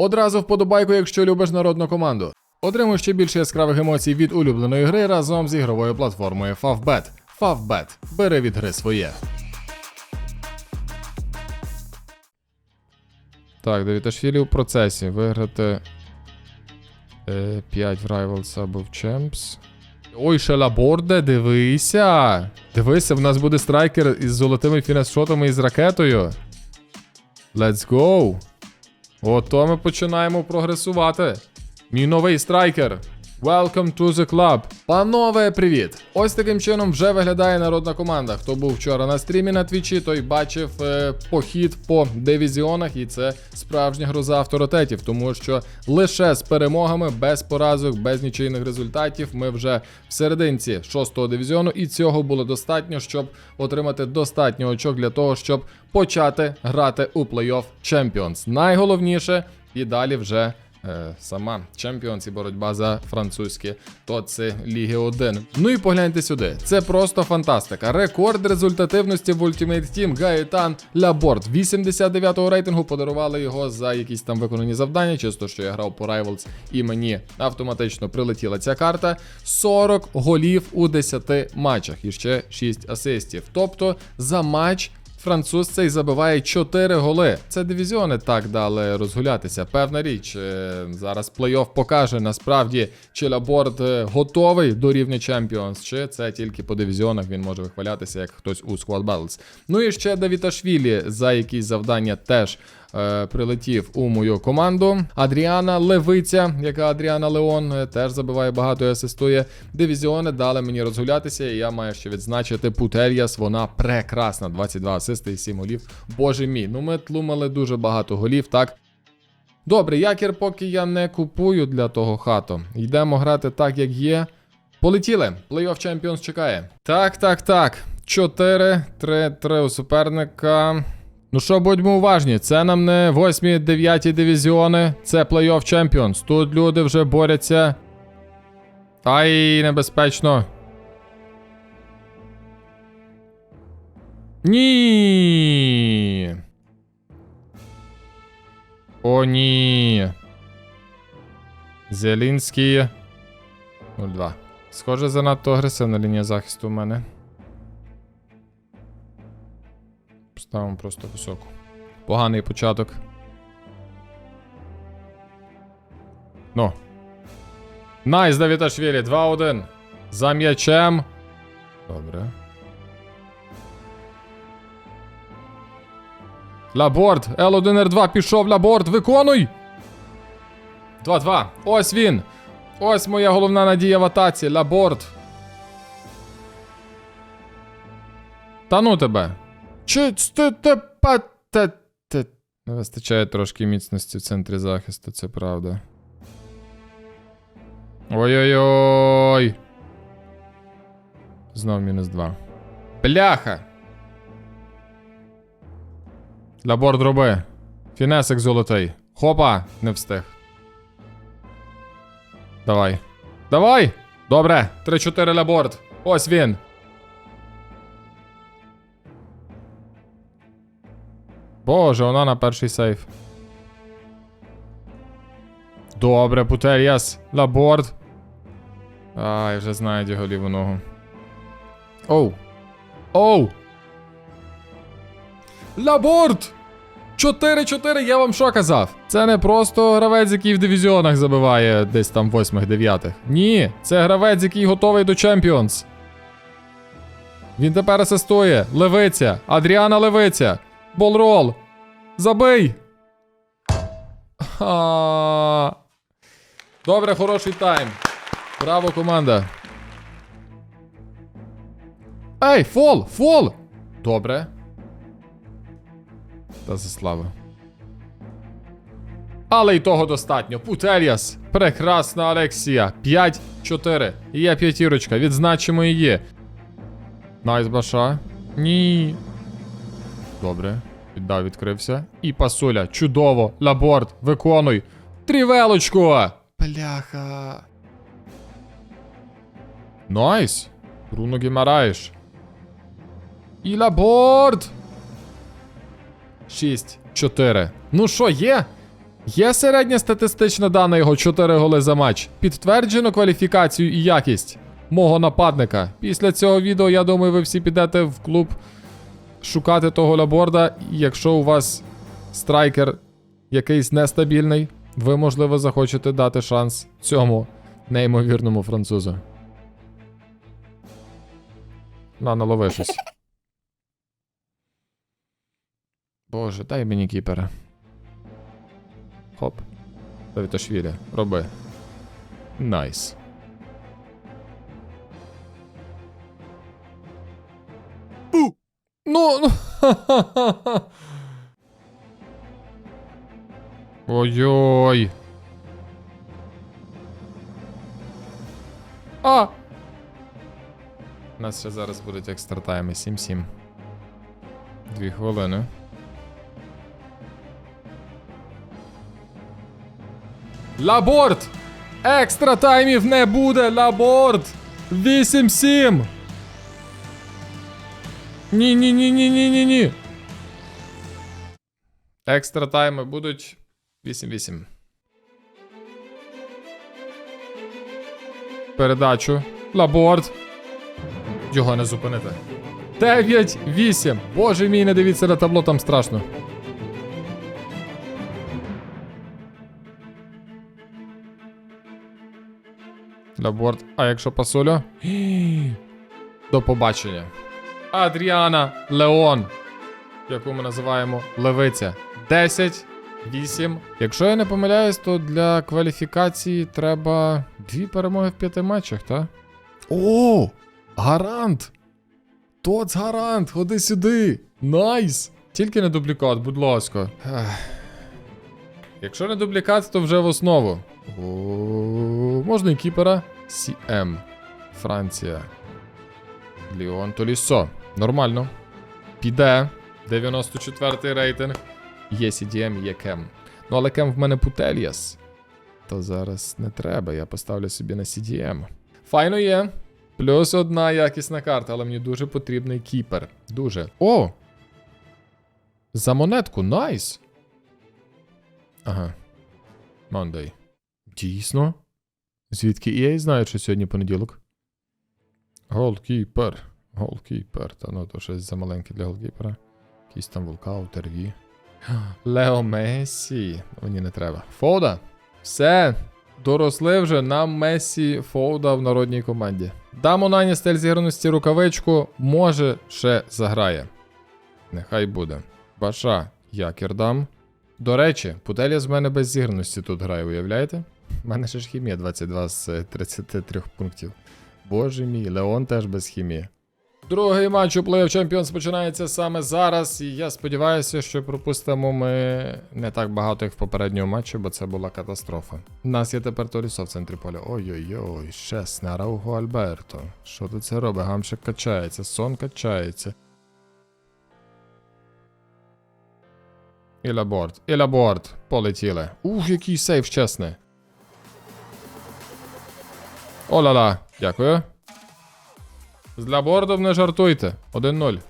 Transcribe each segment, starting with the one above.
Одразу вподобайку, якщо любиш народну команду. Отримуй ще більше яскравих емоцій від улюбленої гри разом з ігровою платформою Favbet. Favbet. Бери від гри своє. Так, Девіташвілі у процесі. Виграти е, 5 в Rivals або в Champs. Ой, Шелаборде, дивися. Дивися, в нас буде страйкер із золотими фінес-шотами і з ракетою. Let's go. Ото ми починаємо прогресувати. Мій новий страйкер. Welcome to the club. Панове, привіт! Ось таким чином вже виглядає народна команда. Хто був вчора на стрімі на твічі, той бачив е, похід по дивізіонах, і це справжня гроза авторитетів, тому що лише з перемогами, без поразок, без нічийних результатів, ми вже в серединці шостого дивізіону, і цього було достатньо, щоб отримати достатньо очок для того, щоб почати грати у плей-офф Champions. Найголовніше і далі вже. Е, сама Champions і боротьба за французькі тоци Ліги 1. Ну і погляньте сюди. Це просто фантастика. Рекорд результативності в Ultimate Team Гаєтан Лаборд. 89-го рейтингу подарували його за якісь там виконані завдання, чисто що я грав по Rivals і мені автоматично прилетіла ця карта. 40 голів у 10 матчах і ще 6 асистів. Тобто за матч Француз цей забиває 4 голи. Це дивізіони так дали розгулятися. Певна річ. е, Зараз плей-офф покаже насправді, чи Лаборд е, готовий до рівня Champions, чи це тільки по дивізіонах він може вихвалятися, як хтось у Squad Battles. Ну і ще Давіташвілі за якісь завдання теж. Е, Прилетів у мою команду. Адріана Левиця, яка Адріана Леон, е, теж забиває багато і асистує. Дивізіони дали мені розгулятися, і я маю ще відзначити Путер'яс. Вона прекрасна. 22 асисти і 7 голів. Боже мій, ну ми тлумали дуже багато голів, так. Добре, якір поки я не купую для того хату. Йдемо грати так, як є. Полетіли. Плей-офф Champions чекає. Так, так, так. 4, 3, 3 у суперника. Ну що, будьмо уважні, це нам не 8, 9 дивізіони, це Плей-офф Champions. Тут люди вже борються. Ай, небезпечно. Ні. О, ні. Зелінський. 0-2. Схоже, занадто агресивна лінія захисту у мене. Ставимо просто високу. Поганий початок. Ну. Найс, Давіташвілі, 2-1. За м'ячем. Добре. Лаборд, L1R2 пішов Лаборд, виконуй! 2-2. Ось він. Ось моя головна надія в атаці. Лаборд. Та ну тебе. Не вистачає трошки міцності в центрі захисту, це правда. Ой-ой-ой. Знов мінус 2. Бляха. Лаборд роби. Фінесик золотий. Хопа, не встиг. Давай. Давай! Добре. 3-4 лаборд. Ось він. Боже, вона на перший сейф. Добре, Путеріас. Лаборд. Ай, вже знають його ліву ногу. Оу. Оу. Лаборд! 4-4, я вам що казав? Це не просто гравець, який в дивізіонах забиває десь там 8-9. Ні, це гравець, який готовий до Champions. Він тепер асистує. Левиця. Адріана Левиця. Болрол. Забий. Добре, хороший тайм. Браво, команда. Ей, фол! Фол! Добре. Та за славу. Але й того достатньо. Путеріас. Прекрасна Алексія. 5-4. Є п'ятірочка. Відзначимо її. Найс баша. Ні. Добре. Віддав, відкрився. І пасуля. Чудово. Лаборд. Виконуй. Трівелочку. Бляха. Найс. Бруно Гімараєш. І лаборд. 6, 4. Ну що, є? Є середня статистична дана його 4 голи за матч. Підтверджено кваліфікацію і якість мого нападника. Після цього відео, я думаю, ви всі підете в клуб шукати того лаборда. Якщо у вас страйкер якийсь нестабільний, ви, можливо, захочете дати шанс цьому неймовірному французу. На, налови щось. Боже, дай мені кіпера. Хоп. Давіташвілі, роби. Найс. Ну. Ой-ой. А! У нас ще зараз будуть екстра тайми 7-7. Дві хвилини. Лаборд! Екстра таймів не буде, Лаборд! 8-7! Ні, ні, ні, ні, ні, ні, ні. Екстра тайми будуть 8-8. Передачу. Лаборд. Його не зупинити. 9-8. Боже мій, не дивіться на табло, там страшно. Лаборд. А якщо пасуля? До побачення. Адріана Леон, яку ми називаємо Левиця. 10, 8. Якщо я не помиляюсь, то для кваліфікації треба дві перемоги в п'яти матчах, так? О! Гарант! Тоц гарант, ходи сюди! Найс! Тільки не дублікат, будь ласка. Якщо не дублікат, то вже в основу. Можна і кіпера. CM. Франція. Ліон Толісо. Нормально. Піде. 94-й рейтинг. Є CDM, є кем. Ну, але кем в мене Путельяс. То зараз не треба, я поставлю собі на CDM. Файно є. Плюс одна якісна карта, але мені дуже потрібний кіпер. Дуже. О! За монетку, найс! Ага. Монday. Дійсно? Звідки EA знає, що сьогодні понеділок? Голкіпер. Голкіпер. Та ну то щось замаленьке для голкіпера. Якийсь там вулкаут, РВ. Лео Месі. Мені не треба. Фоуда. Все. Доросли вже нам Месі Фоуда в народній команді. Дамо Нані стиль зіграності рукавичку. Може, ще заграє. Нехай буде. Баша, якір дам. До речі, Путелія з мене без зіграності тут грає, уявляєте? У мене ще ж хімія 22 з е, 33 пунктів. Боже мій, Леон теж без хімії. Другий матч у Play of Champions починається саме зараз, і я сподіваюся, що пропустимо ми не так багато, як в попередньому матчі, бо це була катастрофа. У нас є тепер Торісо в центрі поля. Ой-ой-ой, шесна Рауго Альберто. Що тут це робить? Гамшик качається, сон качається. І лаборд. Полетіли. Ух, який сейф, чесне. О-ла-ла, дякую. З лабордом не жартуйте. 1-0.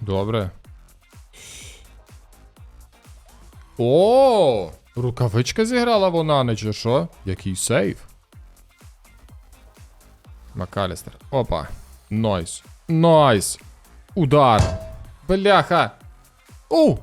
Добре. О! Рукавичка зіграла вона, не чи що? Який сейф? Макалістер. Опа. Найс. Найс. Удар. Бляха. У!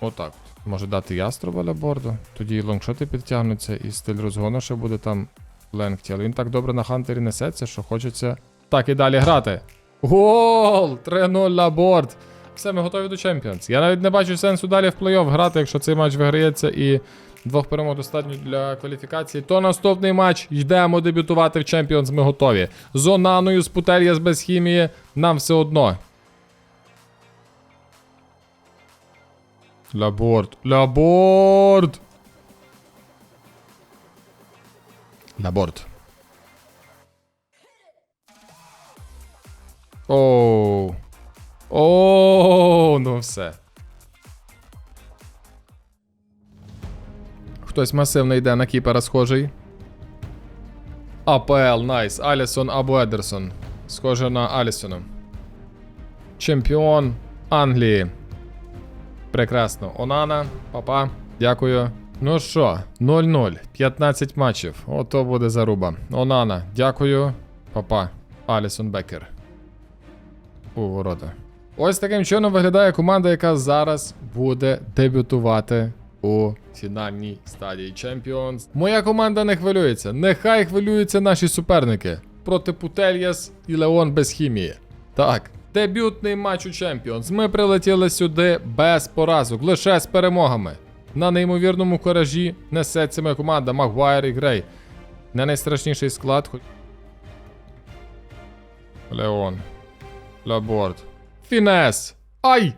Отак. от. Може дати яструба для борду. Тоді лонгшоти підтягнуться, і стиль розгону ще буде там ленгті. Але він так добре на хантері несеться, що хочеться так і далі грати. Гол! 3-0 на борт. Все, ми готові до Champions. Я навіть не бачу сенсу далі в плей-офф грати, якщо цей матч виграється і двох перемог достатньо для кваліфікації. То наступний матч йдемо дебютувати в Champions, ми готові. З Онаною, з Путельяс без хімії, нам все одно. Лаборд. Лаборд. Лаборд. Оу. Оу, ну все. Хтось масивно йде на кіпера схожий. АПЛ, найс. Алісон або Едерсон. Схоже на Алісона. Чемпіон Англії. Прекрасно. Онана, папа, дякую. Ну що, 0-0, 15 матчів. Ото буде заруба. Онана, дякую. Папа. Алісон Бекер. У ворота. Ось таким чином виглядає команда, яка зараз буде дебютувати у фінальній стадії Champions. Моя команда не хвилюється. Нехай хвилюються наші суперники проти Путельяс і Леон без хімії. Так, дебютний матч у Champions. Ми прилетіли сюди без поразок, лише з перемогами. На неймовірному коражі несеться моя команда Магуайр і Грей. Не найстрашніший склад. Леон. Лаборд. Фінес. Ай!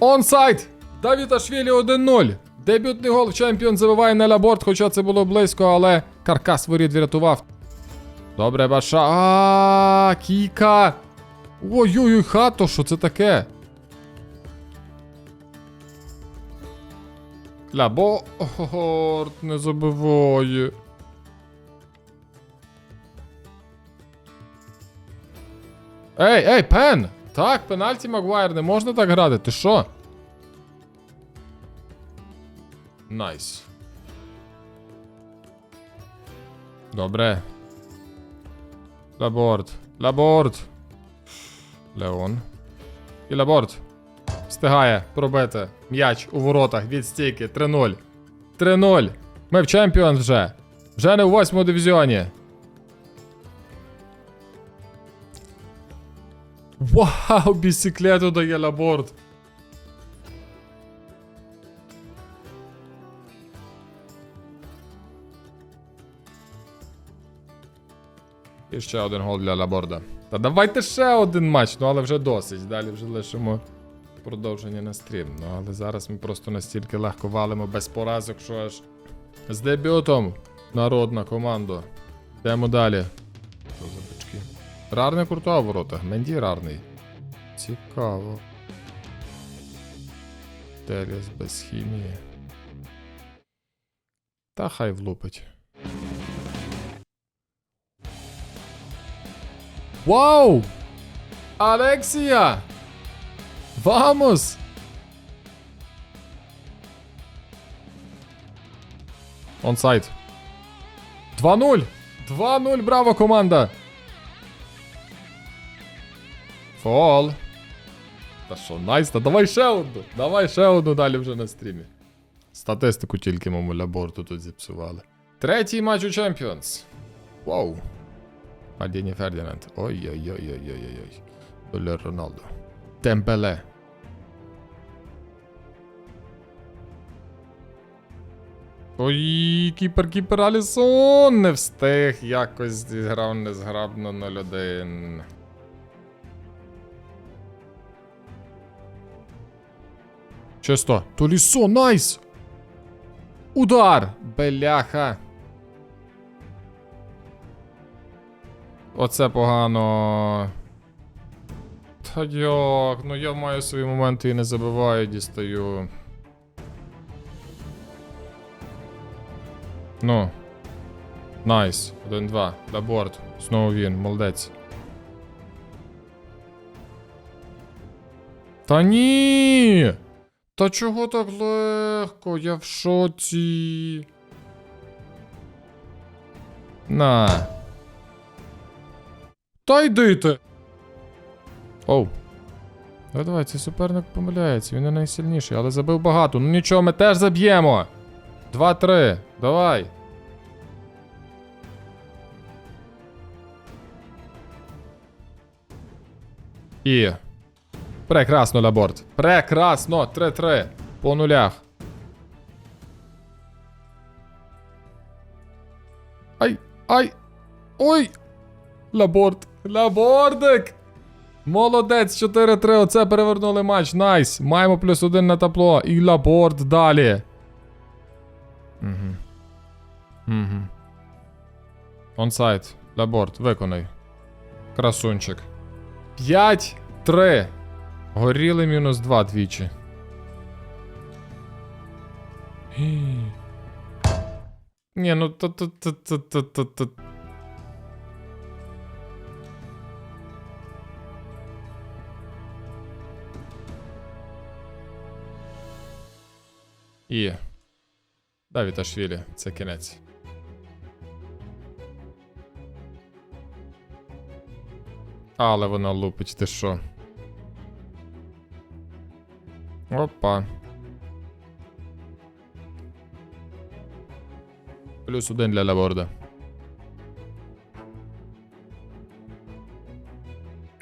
Онсайд! Давіташвілі 1-0. Дебютний гол в чемпіон забиває на Лаборд, хоча це було близько, але каркас воріт врятував. Добре, Баша. А, Кіка. Ой-ой-ой, хато, що це таке? Лаборд не забиває. Ей, ей, пен! Так, пенальті Магуайр, не можна так грати, ти що? Найс. Добре. Лаборд. Лаборд. Леон. І Лаборд. Встигає пробити м'яч у воротах від стійки 3-0. 3-0. Ми в чемпіон вже. Вже не у восьмому дивізіоні. Вау, бісіклету дає Лаборд. І ще один гол для Лаборда. Та давайте ще один матч, ну але вже досить. Далі вже лишимо продовження на стрім. Ну але зараз ми просто настільки легко валимо без поразок, що аж з дебютом народна команда. Йдемо далі. Що за бички? Рарний круто в. Менді рарний. Цікаво. Теліс без хімії. Та хай влупить. Вау! Алексія! Вамос! Онсайд. 2-0! 2-0, браво, команда! Фол. Та що, найс, та давай ще одну. Давай ще одну далі вже на стрімі. Статистику тільки моєму лаборту тут зіпсували. Третій матч у Champions. Вау. Мальдіні Фердінанд. Ой-ой-ой-ой-ой-ой. Доля Роналдо. Темпеле. Ой, кіпер, кіпер Алісон не встиг. Якось зіграв незграбно 0-1. Чисто. Толісо, найс! Удар! Беляха. Оце погано. Та як, ну я маю свої моменти і не забиваю, дістаю. Ну. Найс. 1-2. Лаборд. Знову він, молодець. Та ні! Та чого так легко? Я в шоці. На. Та йди ти. Оу. Ну давай, цей суперник помиляється, він не найсильніший, але забив багато. Ну нічого, ми теж заб'ємо. 2-3. Давай. І. Прекрасно, Лаборд. Прекрасно. 3-3. По нулях. Ай. Ай. Ой. Лаборд. Лабордик. Молодець, 4-3. Оце перевернули матч. Найс. Маємо плюс один на табло. І Лаборд далі. Угу. Угу. Онсайд. Лаборд, виконай. Красунчик. 5-3. Горіли мінус 2 двічі. Ні, ну то І. Давіташвілі, це кінець. Але вона лупить, ти що? Опа. Плюс один для Лаборда.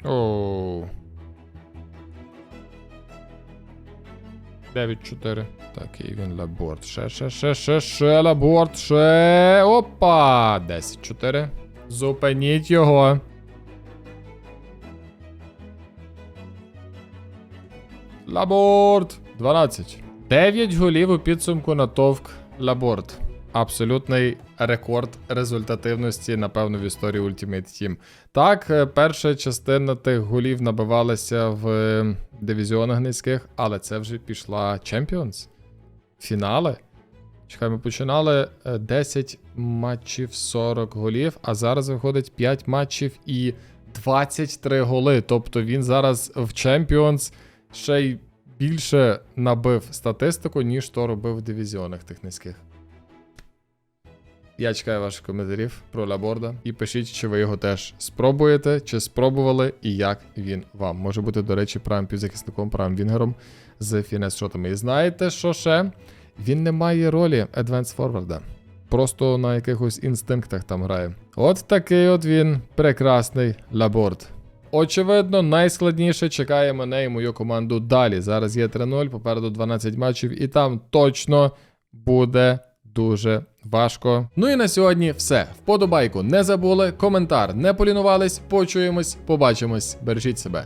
Оу. 9-4. Так, і він лаборд. Ще, ще, ще, ще, ще лаборд. Ще. Опа! 10-4. Зупиніть його. Лаборд. 12. 9 голів у підсумку на товк Лаборд. Абсолютний рекорд результативності, напевно, в історії Ultimate Team. Так, е, перша частина тих голів набивалася в е, дивізіонах низьких, але це вже пішла Champions. Фінали. Чекай, ми починали е, 10 матчів 40 голів, а зараз виходить 5 матчів і 23 голи. Тобто він зараз в Champions ще й більше набив статистику, ніж то робив в дивізіонах тих низьких. Я чекаю ваших коментарів про Лаборда. І пишіть, чи ви його теж спробуєте, чи спробували, і як він вам. Може бути, до речі, правим півзахисником, правим вінгером з фінес-шотами. І знаєте, що ще? Він не має ролі Advanced Forward. Просто на якихось інстинктах там грає. От такий от він прекрасний Лаборд. Очевидно, найскладніше чекає мене і мою команду далі. Зараз є 3-0, попереду 12 матчів, і там точно буде дуже важко. Ну і на сьогодні все. Вподобайку не забули, коментар не полінувались. Почуємось, побачимось. Бережіть себе.